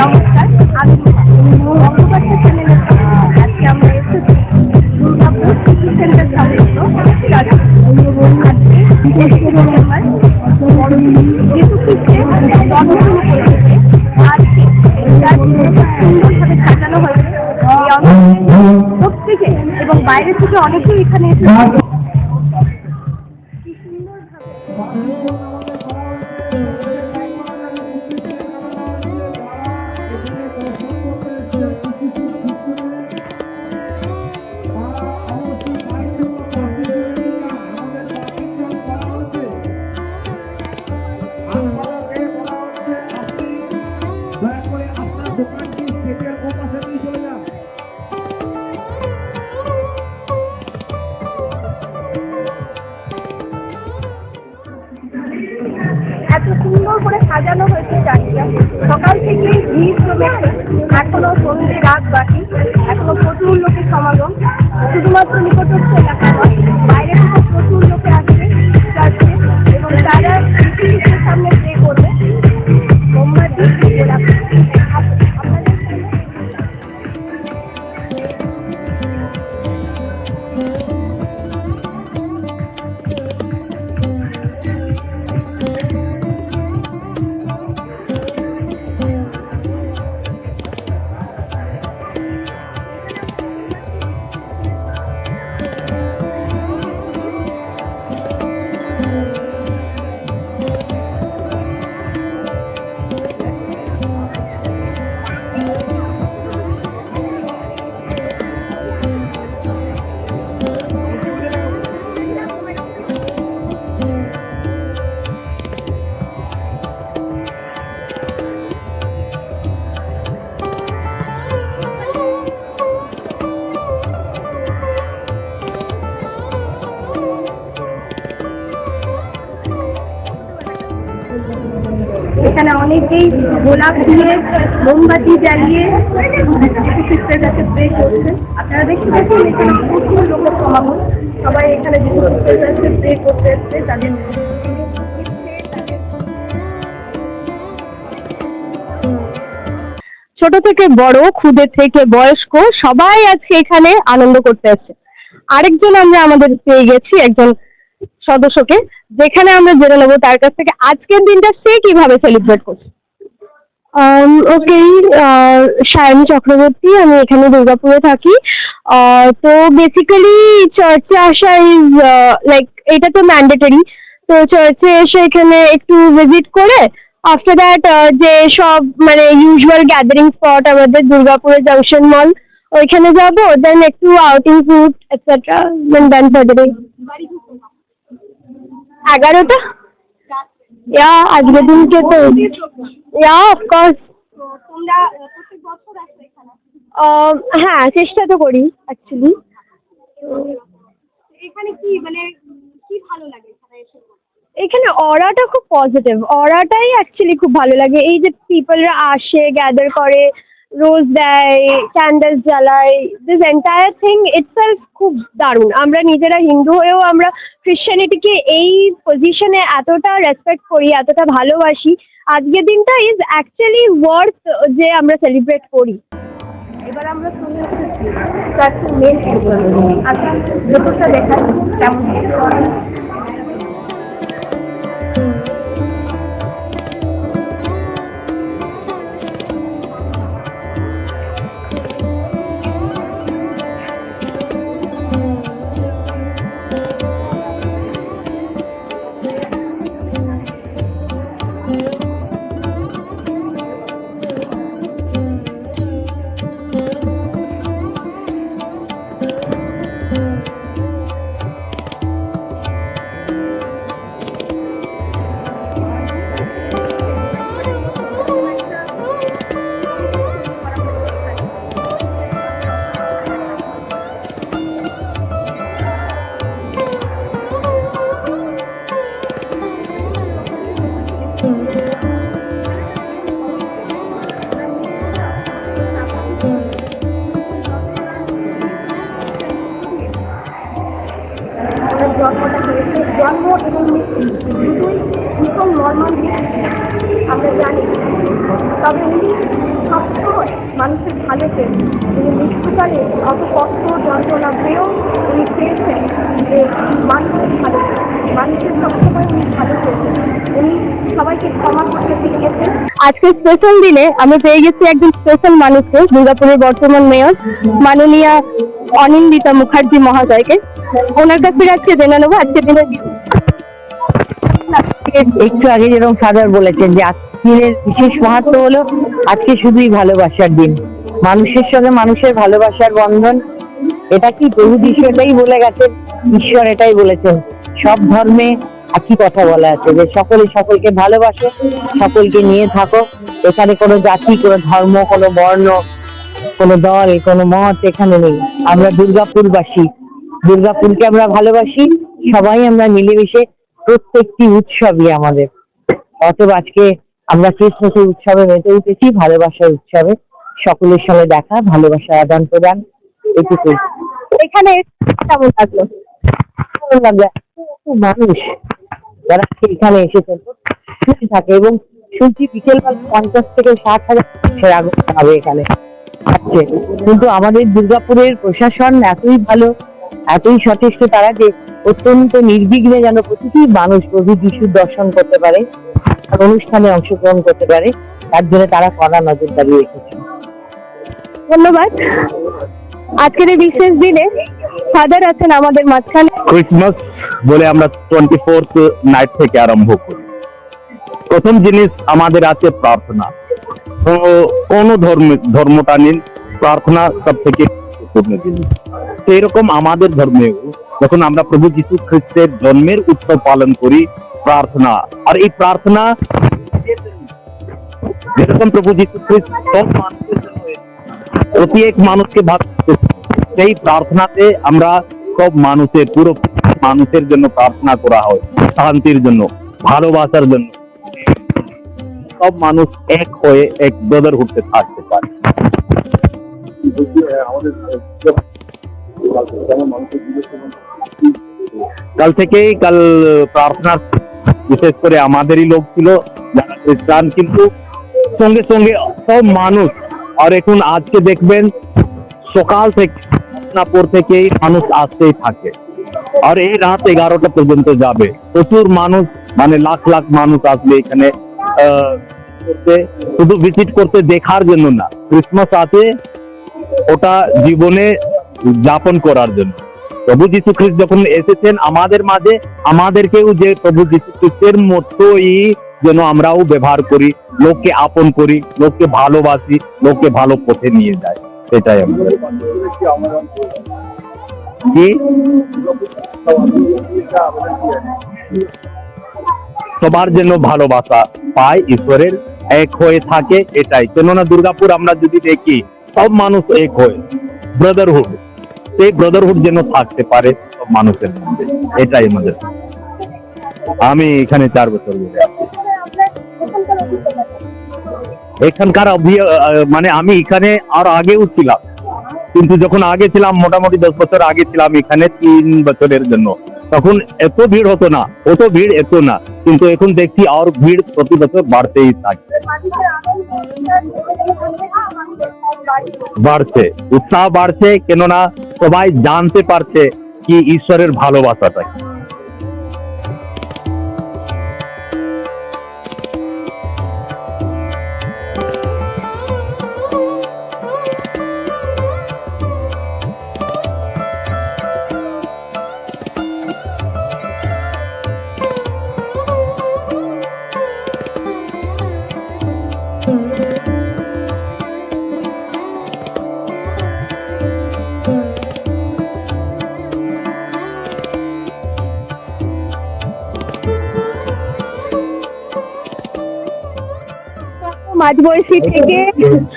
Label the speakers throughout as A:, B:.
A: নমস্কার, আমি বঙ্গবাসী চ্যানেলের আজকে আমরা এসেছি দুর্গাপুর সিটি সেন্টার চার্চে। আজকে তেইশে ডিসেম্বর যিশু সুন্দরভাবে সাজানো হয়েছে। প্রত্যেকে এবং বাইরে থেকে অনেকেই এখানে এসেছে। কি সুন্দরভাবে এখানে অনেকেই গোলাপ দিয়ে মোমবাতি জ্বালিয়ে খ্রিস্টের কাছে প্রে করছে। আপনারা দেখতে পাচ্ছেন এখানে প্রচুর লোকের সমাগম। সবাই এখানে প্রে করতে এসছে, তাদের
B: ছোট থেকে বড় খুদে থেকে বয়স্ক, সবাই আজকে এখানে আনন্দ করতে আসছে আরেকজন আমরা আমাদের পেয়ে গেছি, একজন সদস্যকে, যেখানে আমরা জেনে নেব তার কাছ থেকে আজকের দিনটা সে কীভাবে সেলিব্রেট করছে। ওকে সায়নী চক্রবর্তী, আমি এখানে দুর্গাপুরে থাকি। তো বেসিক্যালি চার্চে আসা ইজ লাইক এটা তো ম্যান্ডেটরি তো চার্চে এসে এখানে একটু ভিজিট করে আফটার দ্যাট যে সব মানে ইউজুয়াল গ্যাদারিং স্পট আমাদের দুর্গাপুরে জাংশন মল ওইখানে যাব দেন একটু outing food etcetera then then the day এগারোটা? ইয়া আজকের দিনকে তো। ইয়া অফকোর্স
A: তোমরা প্রত্যেক বছর আসো এখানে
B: হ্যাঁ চেষ্টা তো করি অ্যাকচুয়ালি
A: এখানে কি মানে কি ভালো লাগে এখানে এসে?
B: এখানে অরাটা খুব পজিটিভ অরাটাই অ্যাকচুয়ালি খুব ভালো লাগে। এই যে পিপলরা আসে গ্যাদার করে রোজ দেয় ক্যান্ডেলস জ্বালায় দিস এন্টায়ার থিং ইটসেলফ খুব দারুণ। আমরা নিজেরা হিন্দু হয়েও আমরা ক্রিশ্চিয়ানিটিকে এই পজিশনে এতটা রেসপেক্ট করি, এতটা ভালোবাসি। আজকের দিনটা ইজ অ্যাকচুয়ালি ওয়ার্থ যে আমরা সেলিব্রেট করি।
A: এবার আমরা চলে এসেছি মেন আচ্ছা দেখাই। কেমন?
C: তবে উনি সবসময় মানুষের ভালো চেয়েছেন উনি মৃত্যুকালে অত কষ্ট যন্ত্রণা পেয়েও উনি চেয়েছেন যে মানুষের ভালো মানুষের সবসময় উনি ভালো চেয়েছেন উনি সবাইকে ক্ষমা করতে শিখিয়েছেন।
A: আজকে স্পেশাল দিনে আমি পেয়ে গেছি একজন স্পেশাল মানুষকে দুর্গাপুরের বর্তমান মেয়র মাননীয়া অনিন্দিতা মুখার্জি মহাশয়কে। ওনার কাছ আজকে জেনে নেব আজকে দিনের
D: একটু আগে যেরকম ফাদার বলেছেন যে আজকের বিশেষ মাহাত্ম হলো আজকে শুধুই ভালোবাসার দিন। মানুষের সঙ্গে মানুষের ভালোবাসার বন্ধন, এটা কি প্রভু এটাই বলে গেছেন? ঈশ্বর এটাই বলেছেন। সব ধর্মে একই কথা বলা আছে যে সকলে সকলকে ভালোবাসো, সকলকে নিয়ে থাকো। এখানে কোনো জাতি, কোনো ধর্ম, কোনো বর্ণ, কোনো দল, কোনো মত এখানে নেই। আমরা দুর্গাপুরবাসী। দুর্গাপুরকে আমরা ভালোবাসি, সবাই আমরা মিলেমিশে প্রত্যেকটি উৎসবই আমাদের। অতএব আজকে আমরা ক্রিসমাসের উৎসবে মেতে উঠেছি, ভালোবাসার উৎসবে। সকলের সঙ্গে দেখা ভালোবাসার আদান প্রদান, এটুকুই।
A: এখানে কেমন লাগল?
D: লাগবে এত মানুষ যারা এখানে এসেছেন। প্রত্যেকে থাকে এবং শুনছি বিকেলবেলা পঞ্চাশ থেকে ষাট হাজার মানুষের আগমন হবে এখানে। আসছে কিন্তু আমাদের দুর্গাপুরের প্রশাসন এতই ভালো, এতই সচেষ্ট, তারা যে অত্যন্ত নির্বিঘ্নে যেন প্রতিটি মানুষ প্রভু যিশুর দর্শন করতে পারে। অনুষ্ঠানে অংশগ্রহণ করতে পারে তার জন্য তারা কড়া নজরদারি রেখেছে।
A: ধন্যবাদ। আজকের এই বিশেষ দিনে ফাদার আছেন আমাদের মাঝখানে।
E: ক্রিসমাস বলে আমরা টোয়েন্টি ফোর্থ নাইট থেকে আরম্ভ করি। প্রথম জিনিস আমাদের আছে প্রার্থনা। কোন ধর্ম ধর্মটা নিন প্রার্থনা সব থেকে গুরুত্বপূর্ণ জিনিস। সেই রকম আমাদের ধর্মেও যখন আমরা প্রভু যীশু খ্রিস্টের জন্মের উৎসব পালন করি প্রার্থনা আর এই প্রার্থনা যেরকম প্রভু যীশু খ্রিস্ট সব মানুষের জন্য হয়েছে, প্রতি এক মানুষকে ভাব সেই প্রার্থনাতে আমরা সব মানুষের পুরো মানুষের জন্য প্রার্থনা করা হয় শান্তির জন্য ভালোবাসার জন্য সব মানুষ এক হয়ে এক ব্রাদারহুডে থাকতে পারে কাল থেকেই কাল প্রার্থনা বিশেষ করে আমাদেরই লোক ছিল, যারা কিন্তু সঙ্গে সঙ্গে সব মানুষ। আর এখন আজকে দেখবেন, সকাল থেকে নাপুর থেকেই মানুষ আসতেই থাকে। আর এই রাত এগারোটা পর্যন্ত যাবে। প্রচুর মানুষ মানে লাখ লাখ মানুষ আসবে এখানে করতে। শুধু ভিজিট করতে দেখার জন্য না ক্রিসমাস আছে, ওটা জীবনে যাপন করার জন্য। প্রভু যীশু খ্রিস্ট যখন এসেছেন, আমাদের মাঝে আমাদেরকেও যে প্রভু যীশু খ্রিস্টের মতোই যেন আমরাও ব্যবহার করি, লোককে আপন করি, লোককে ভালোবাসি, লোককে ভালো পথে নিয়ে যায় সেটাই আমাদের কি? সবার জন্য ভালোবাসা পায় ঈশ্বরের, এক হয়ে থাকে এটাই। কেননা দুর্গাপুর আমরা যদি দেখি, সব মানুষ এক হয়ে ব্রাদারহুড সেই ব্রাদারহুড যেন থাকতে পারে মানুষের মধ্যে। এটাই আমাদের। আমি এখানে চার বছর ধরে আছি। এখানকার মানে আমি এখানে আর আগেও ছিলাম। কিন্তু যখন আগে ছিলাম, মোটামুটি দশ বছর আগে ছিলাম এখানে, তিন বছরের জন্য। তখন এত ভিড় হতো না, অত ভিড় এত না, কিন্তু এখন দেখছি আর ভিড় প্রতি বছর বাড়তেই থাকছে। বাড়ছে, উৎসাহ বাড়ছে, কেননা সবাই জানতে পারছে কি ঈশ্বরের ভালোবাসাটা
A: মাঝবয়সী থেকে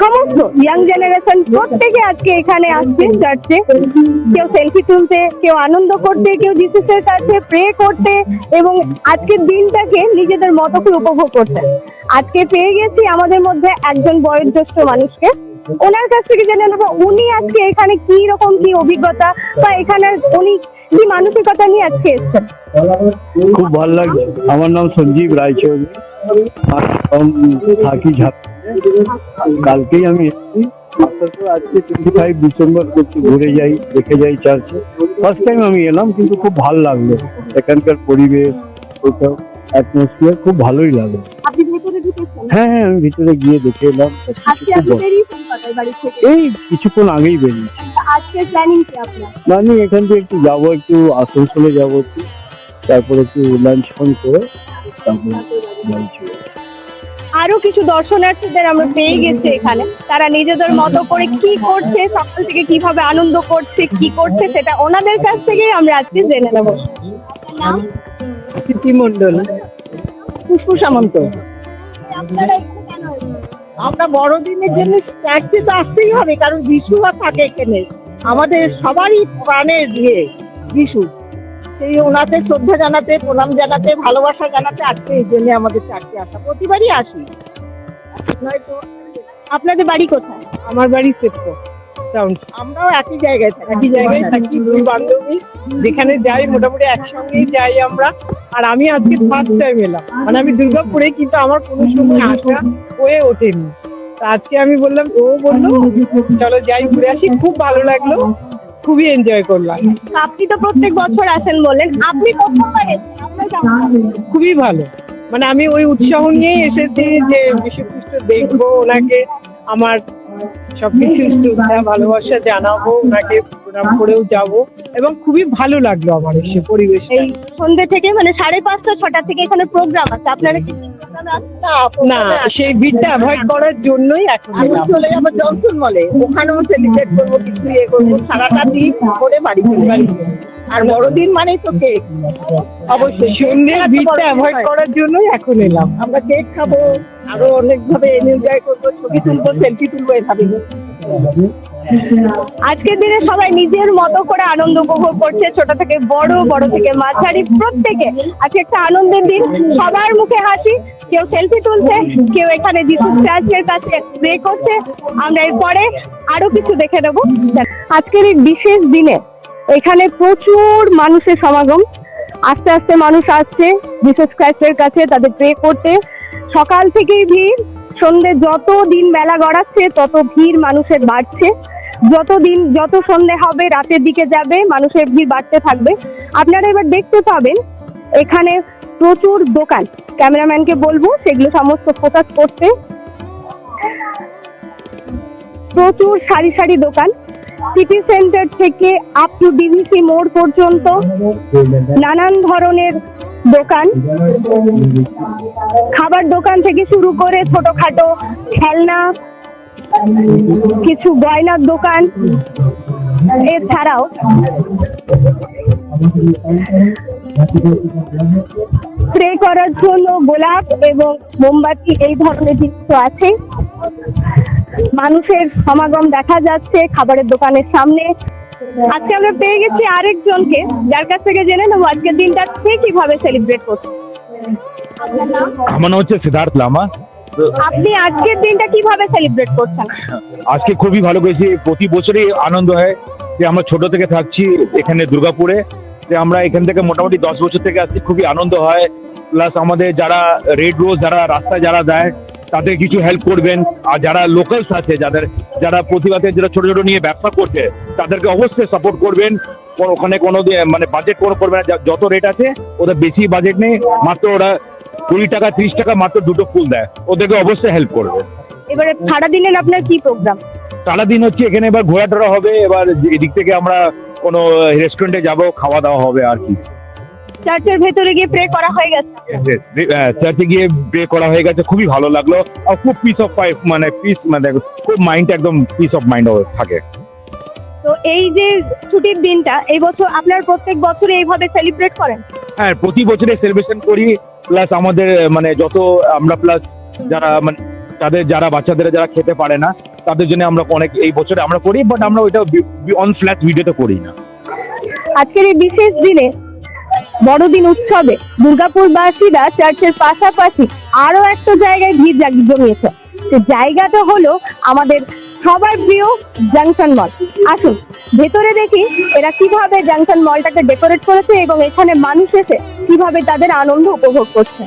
A: সমস্ত ইয়াং জেনারেশন প্রত্যেকে আজকে এখানে আসছে চার্চে কেউ সেলফি তুলতে কেউ আনন্দ করতে কেউ জিসুসের কাছে প্রে করতে এবং আজকের দিনটাকে নিজেদের মতো করে উপভোগ করতে। আজকে পেয়ে গেছি আমাদের মধ্যে একজন বয়োজ্যেষ্ঠ মানুষকে। ওনার কাছ থেকে জেনে নেব উনি আজকে এখানে কি রকম কি অভিজ্ঞতা বা এখানে উনি কি মানসিকতা নিয়ে আজকে এসেছেন।
F: খুব ভালো লাগছে আমার নাম সঞ্জীব রায়চৌধুরী আর আমি থাকি ঝাপ কালকেই আমি এসেছি। আপাতত আজকে টোয়েন্টি ফাইভ ডিসেম্বর করছি। ঘুরে যাই দেখে যাই চার্চে ফার্স্ট টাইম আমি এলাম কিন্তু খুব ভালো লাগল। এখানকার পরিবেশ ওইসব অ্যাটমসফিয়ার খুব ভালোই লাগল।
A: আপনি ভেতরে ঢুকেছেন
F: হ্যাঁ হ্যাঁ আমি ভিতরে গিয়ে দেখে এলাম।
A: থেকে?
F: এই কিছুক্ষণ আগেই বেরিয়েছি।
A: আজকে প্ল্যানিং কি আপনার?
F: মানে এখান থেকে একটু যাব একটু আসানসোলে যাব একটু। তারপরে একটু লাঞ্চ ফান করে তারপরে।
A: আরও কিছু দর্শনার্থীদের আমরা পেয়ে গেছি এখানে। তারা নিজেদের মতো করে কি করছে সকাল থেকে কীভাবে আনন্দ করছে কি করছে সেটা ওনাদের কাছ থেকেই আমরা আজকে জেনে নেব।
G: মন্ডল
A: পুষ্প সামন্ত
G: আমরা বড়দিনের জন্য চার্চে তো আসতেই হবে কারণ যিশুরা থাকে এখানে। আমাদের সবারই প্রাণের দিয়ে যিশু সেই ওনাকে শ্রদ্ধা জানাতে প্রণাম জানাতে ভালোবাসা জানাতে আজকে এই জন্য আমাদের চার্চে আসা। প্রতিবারই আসি। নয়তো
A: আপনাদের বাড়ি কোথায়?
G: আমার বাড়ি সেপ্ট আমরাও একই জায়গায় থাকি একই জায়গায় থাকি দুই বান্ধবী যেখানে যাই মোটামুটি একসঙ্গেই যাই আমরা। আর আমি আজকে ফার্স্ট টাইম এলাম। মানে আমি দুর্গাপুরে কিন্তু আমার কোনো সময় আসা হয়ে ওঠেনি। আজকে আমি বললাম ও বলল চলো যাই ঘুরে আসি। খুব ভালো লাগল খুবই এনজয় করলাম।
A: আপনি তো প্রত্যেক বছর আসেন বলেন। আপনি প্রথমবার?
G: খুবই ভালো। মানে আমি ওই উৎসাহ নিয়েই এসেছি যে খ্রিস্ট দেখব ওনাকে আমার সবকিছু শ্রদ্ধা ভালোবাসা জানাব ওনাকে প্রণাম করেও যাব এবং খুবই ভালো লাগল আমার এসে পরিবেশ
A: সন্ধ্যে থেকে মানে সাড়ে পাঁচটা ছটা থেকে এখানে প্রোগ্রাম আছে আপনারা?
G: না সেই ভিড়টা অ্যাভয়েড করার জন্যই এখন আমি চলে যাব জনসন মলে ওখানেও সেলিব্রেট করব কিছু ইয়ে করব। সারাটা দিন করে বাড়ি চলে বাড়ি আর বড়দিন মানেই তো কেক অবশ্যই। সন্ধ্যের ভিড়টা অ্যাভয়েড করার জন্যই এখন এলাম। আমরা কেক খাব আরও অনেক ভাবে এনজয় করব ছবি তুলবো সেলফি তুলবো এভাবে
A: আজকের দিনে সবাই নিজের মতো করে আনন্দ উপভোগ করছে, ছোট থেকে বড় বড় থেকে মাঝারি, প্রত্যেকে। আজকে একটা আনন্দের দিন, সবার মুখে হাসি, কেউ সেলফি তুলছে, কেউ এখানে যিশু চার্চের কাছে প্রে করছে। আমরা এরপরে আরও কিছু দেখে নেব। আজকের এই বিশেষ দিনে এখানে প্রচুর মানুষের সমাগম। আস্তে আস্তে মানুষ আসছে জিসাস ক্রাইস্টের কাছে তাদের প্রে করতে। সকাল থেকেই ভিড় সন্ধে যত দিন বেলা গড়াচ্ছে, তত ভিড় মানুষের বাড়ছে। যত দিন যত সন্ধে হবে, রাতের দিকে যাবে, মানুষের ভিড় বাড়তে থাকবে। আপনারা এবার দেখতে পাবেন, এখানে প্রচুর দোকান। ক্যামেরাম্যানকে বলব, সেগুলো সমস্ত ফোকাস করতে। প্রচুর সারি সারি দোকান। সিটি সেন্টার থেকে আপ টু ডিভিসি মোড় পর্যন্ত নানান ধরনের দোকান। খাবার দোকান থেকে শুরু করে ছোটখাটো খেলনা কিছু গয়নার দোকান এছাড়াও স্প্রে করার জন্য গোলাপ এবং মোমবাতি, এই ধরনের জিনিস আছে। মানুষের সমাগম দেখা যাচ্ছে খাবারের দোকানের সামনে। আজকে আমরা পেয়ে গেছি আরেকজনকে, যার কাছ থেকে জেনে নেব আজকের দিনটা সে কীভাবে সেলিব্রেট করছে।
H: আমার নাম হচ্ছে সিদ্ধার্থ লামা।
A: আপনি আজকের দিনটা কীভাবে সেলিব্রেট করছেন?
H: আজকে খুবই ভালো করেছি। প্রতি বছরই আনন্দ হয় যে আমরা ছোট থেকে থাকছি এখানে দুর্গাপুরে। যে আমরা এখান থেকে মোটামুটি দশ বছর থেকে আসছি, খুবই আনন্দ হয়। প্লাস আমাদের যারা রেড রোজ যারা রাস্তায় যারা দেয় তাদের কিছু হেল্প করবেন। আর যারা লোকালস আছে, যাদের, যারা প্রতিবাদের যারা ছোট ছোট নিয়ে ব্যবসা করছে, তাদেরকে অবশ্যই সাপোর্ট করবেন। ওখানে কোনো মানে বাজেট কোনো করবে না। যত রেট আছে, ওদের বেশি বাজেট নেই। মাত্র ওরা কুড়ি টাকা ত্রিশ টাকা মাত্র দুটো ফুল দেয়। ওদেরকে অবশ্যই হেল্প করবে।
A: এবারে সারাদিনের আপনার কি প্রোগ্রাম
H: সারাদিন হচ্ছে এখানে এবার ঘোরা টোরা হবে এবার এদিক থেকে আমরা কোনো রেস্টুরেন্টে যাব খাওয়া দাওয়া হবে আর কি।
A: চার্চের ভেতরে গিয়ে প্রে করা হয়ে গেছে?
H: চার্চে গিয়ে বে করা হয়ে গেছে খুবই ভালো লাগল। আর খুব পিস অফ ফাইভ মানে পিস মানে খুব মাইন্ড একদম পিস অফ মাইন্ড থাকে।
A: তো এই যে ছুটির দিনটা এই বছর আপনার প্রত্যেক বছরে এইভাবে সেলিব্রেট করেন?
H: হ্যাঁ প্রতি বছরে সেলিব্রেশন করি। প্লাস আমাদের মানে যত আমরা প্লাস যারা মানে তাদের যারা বাচ্চাদের যারা খেতে পারে না, তাদের জন্য আমরা অনেক, এই বছরে আমরা করি বাট আমরা ওইটা অন ফ্ল্যাট ভিডিওতে করি না।
A: আজকের এই বিশেষ দিনে, বড়দিন উৎসবে, দুর্গাপুরবাসীরা চার্চের পাশাপাশি আরও একটা জায়গায় ভিড় জমিয়েছে। জায়গাটা হলো আমাদের সবার প্রিয় জাংশন মল আসুন, ভেতরে দেখি এরা কীভাবে জাংশন মলটাকে ডেকোরেট করেছে এবং এখানে মানুষ এসে কীভাবে তাদের আনন্দ উপভোগ করছে।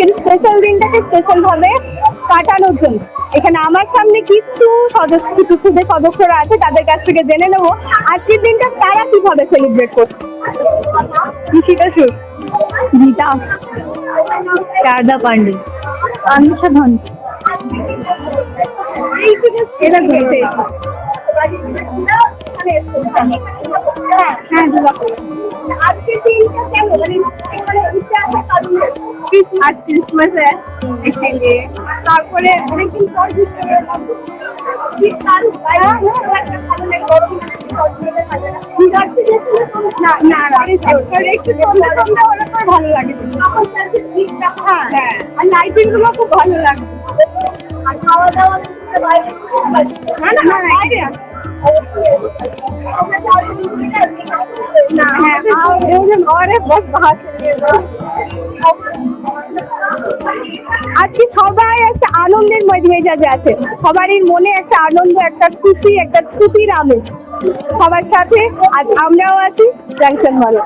A: আজকের স্পেশাল দিনটাকে স্পেশাল ভাবে কাটানোর জন্য। এখানে আমার সামনে কিছু সদস্য কিছু ক্ষুদে সদস্যরা আছে তাদের কাছ থেকে জেনে নেব আজকের দিনটা তারা কীভাবে সেলিব্রেট করছে। কৃষিকা সুর গীতা। শারদা পান্ডে। আনুষা ধন। হ্যাঁ হ্যাঁ দুর্গাপুর মানে মানে কারণ ক্রিসমাস তারপরে অনেকদিন পর ঘুরতে বেরোলাম। শীতকাল, তাই না? একটা ভালো লাগে, গরম লাগে, সবজিটা থাকে না। ঘুরতে গেছিলে তো? না, না, না, একটু একটু সন্ধ্যে সন্ধ্যে হলে তো ভালো লাগে। তখন হ্যাঁ, আর লাইটিংগুলো খুব ভালো লাগে আর খাওয়া দাওয়া না না না আজকে সবাই একটা আনন্দের মেজাজে আছে। সবারই মনে একটা আনন্দ, একটা খুশি, একটা ছুটির আমেজ। সবার সাথে আজ আমরাও আছি, জাংশন মলে